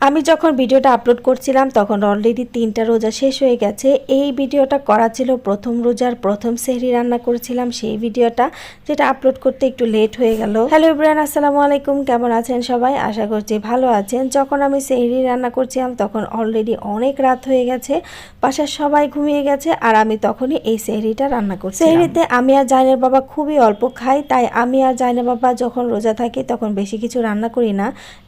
আমি যখন ভিডিওটা আপলোড করছিলাম, তখন অলরেডি তিনটা রোজা শেষ হয়ে গেছে। এই ভিডিওটা করা ছিল প্রথম রোজার প্রথম সেহরি রান্না করেছিলাম, সেই ভিডিওটা, যেটা আপলোড করতে একটু লেট হয়ে গেল। হ্যালো ইব্রাহিম আসসালামু আলাইকুম, কেমন আছেন সবাই? আশা করছি ভালো আছেন। যখন আমি সেহরি রান্না করছিলাম, তখন অলরেডি অনেক রাত হয়ে গেছে, বাসার সবাই ঘুমিয়ে গেছে, আর আমি তখনই এই সেহরিটা রান্না করছি সেহরিতে আমি আর জাইনের বাবা খুবই অল্প খাই, তাই আমি আর জাইনের বাবা যখন রোজা থাকি, তখন বেশি কিছু রান্না করি না।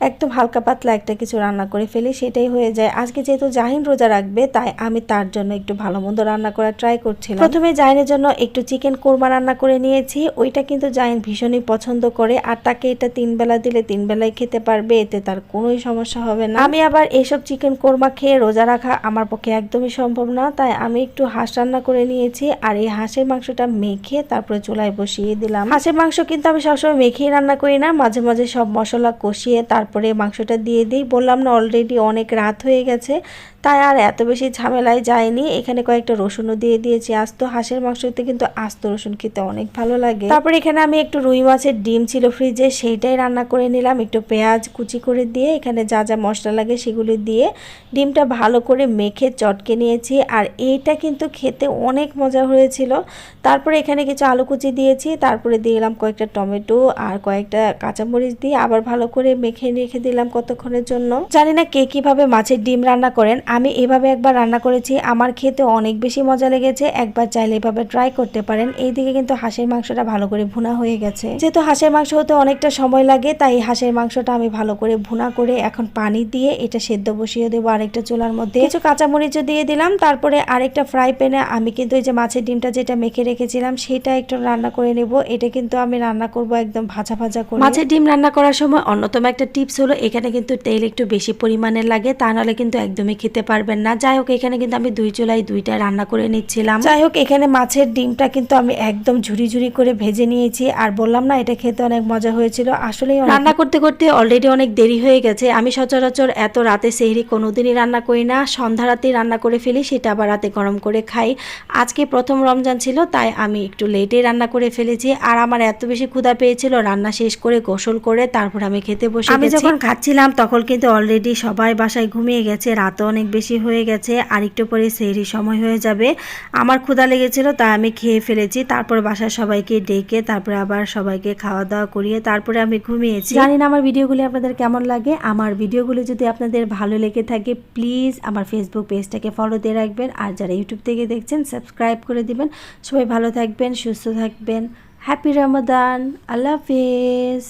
একদম হালকা পাতলা একটা কিছু রান্না করে ফেলি, সেটাই হয়ে যায়। আজকে যেহেতু জাহিন রোজা রাখবে, তাই আমি তার জন্য একটু ভালো মন্দ রান্না করার ট্রাই করছিলাম। প্রথমে জাহিনের জন্য একটু চিকেন কোরমা রান্না করে নিয়েছি। ওইটা কিন্তু জাহিন ভীষণই পছন্দ করে, আর তাকে এটা তিন বেলা দিলে তিন বেলায় খেতে পারবে, এতে তার কোনোই সমস্যা হবে না। আমি আবার এইসব চিকেন কোরমা খেয়ে রোজা রাখা আমার পক্ষে একদমই সম্ভব না, তাই আমি একটু হাঁস রান্না করে নিয়েছি, আর এই হাঁসের মাংসটা মেখে তারপরে চুলায় বসিয়ে দিলাম। হাঁসের মাংস কিন্তু আমি সবসময় মেখেই রান্না করি না, মাঝে মাঝে সব মশলা কষিয়ে তারপরে মাংসটা দিয়ে দিই। বললাম অলরেডি অনেক রাত হয়ে গেছে, তাই আর এত বেশি ঝামেলায় যায়নি এখানে কয়েকটা রসুনও দিয়ে দিয়েছি, আস্ত হাঁসের মাংসতে কিন্তু আস্ত রসুন খেতে অনেক ভালো লাগে। তারপর এখানে আমি একটু রুই মাছের ডিম ছিল ফ্রিজে সেইটাই রান্না করে নিলাম। একটু পেঁয়াজ কুচি করে দিয়ে, এখানে যা যা মশলা লাগে সেগুলি দিয়ে ডিমটা ভালো করে মেখে চটকে নিয়েছি। আর এইটা কিন্তু খেতে অনেক মজা হয়েছিল। তারপরে এখানে কিছু আলু কুচি দিয়েছি, তারপরে দিলাম কয়েকটা টমেটো আর কয়েকটা কাঁচামরিচ দিয়ে আবার ভালো করে মেখে রেখে দিলাম কতক্ষণের জন্য। জানি না কে কীভাবে মাছের ডিম রান্না করেন। আমি এভাবে একবার রান্না করেছি, আমার খেতে অনেক বেশি মজা লেগেছে। একবার চাইলে এভাবে ট্রাই করতে পারেন। এইদিকে কিন্তু হাঁসের মাংসটা ভালো করে ভুনা হয়ে গেছে। যেহেতু হাঁসের মাংস হতে অনেকটা সময় লাগে, তাই হাঁসের মাংসটা আমি ভালো করে ভুনা করে এখন পানি দিয়ে এটা সেদ্ধ বসিয়ে দেবো আরেকটা চুলার মধ্যে। কিছু কাঁচামরিচও দিয়ে দিলাম, তারপরে আরেকটা ফ্রাই প্যানে আমি কিন্তু এই যে মাছের ডিমটা যেটা মেখে রেখেছিলাম, সেটা একটু রান্না করে নেব। এটা কিন্তু আমি রান্না করব একদম ভাজা ভাজা করে। মাছের ডিম রান্না করার সময় অন্যতম একটা টিপস হলো, এখানে কিন্তু তেল একটু বেশি পরিমাণের লাগে তা নাহলে কিন্তু একদমই খেতে পারবেন না। যাই হোক এখানে কিন্তু আমি দুই চুলাই দুইটা রান্না করে নিচ্ছিলাম। যাই হোক এখানে মাছের ডিমটা কিন্তু আমি একদম ঝুরি ঝুরি করে ভেজে নিয়েছি। আর বললাম না এটা খেতে অনেক মজা হয়েছিল। আসলে রান্না করতে করতে অলরেডি অনেক দেরি হয়ে গেছে। আমি সচরাচর এত রাতে সেহরি কোনোদিনই রান্না করি না। সন্ধ্যা রাতেই রান্না করে ফেলি সেটা আবার রাতে গরম করে খাই। আজকে প্রথম রমজান ছিল তাই আমি একটু লেটে রান্না করে ফেলেছি। আর আমার এত বেশি ক্ষুধা পেয়েছিল রান্না শেষ করে গোসল করে তারপর আমি খেতে বসে আমি যখন খাচ্ছিলাম তখন কিন্তু অলরেডি সবাই বাসায় ঘুমিয়ে গেছে, রাতও অনেক বেশি হয়ে গেছে আর একটু পরে সেহরি সময় হয়ে যাবে। আমার ক্ষুধা লেগেছিল, তাই আমি খেয়ে ফেলেছি। তারপর বাসার সবাইকে ডেকে তারপরে আবার সবাইকে খাওয়া দাওয়া করিয়ে তারপরে আমি ঘুমিয়েছি। জানি না আমার ভিডিওগুলি আপনাদের কেমন লাগে। আমার ভিডিওগুলি যদি আপনাদের ভালো লেগে থাকে প্লিজ আমার ফেসবুক পেজটাকে ফলো দিয়ে রাখবেন। আর যারা ইউটিউব থেকে দেখছেন সাবস্ক্রাইব করে দিবেন। সবাই ভালো থাকবেন, সুস্থ থাকবেন। হ্যাপি রমাদান আল্লাহ হাফিজ!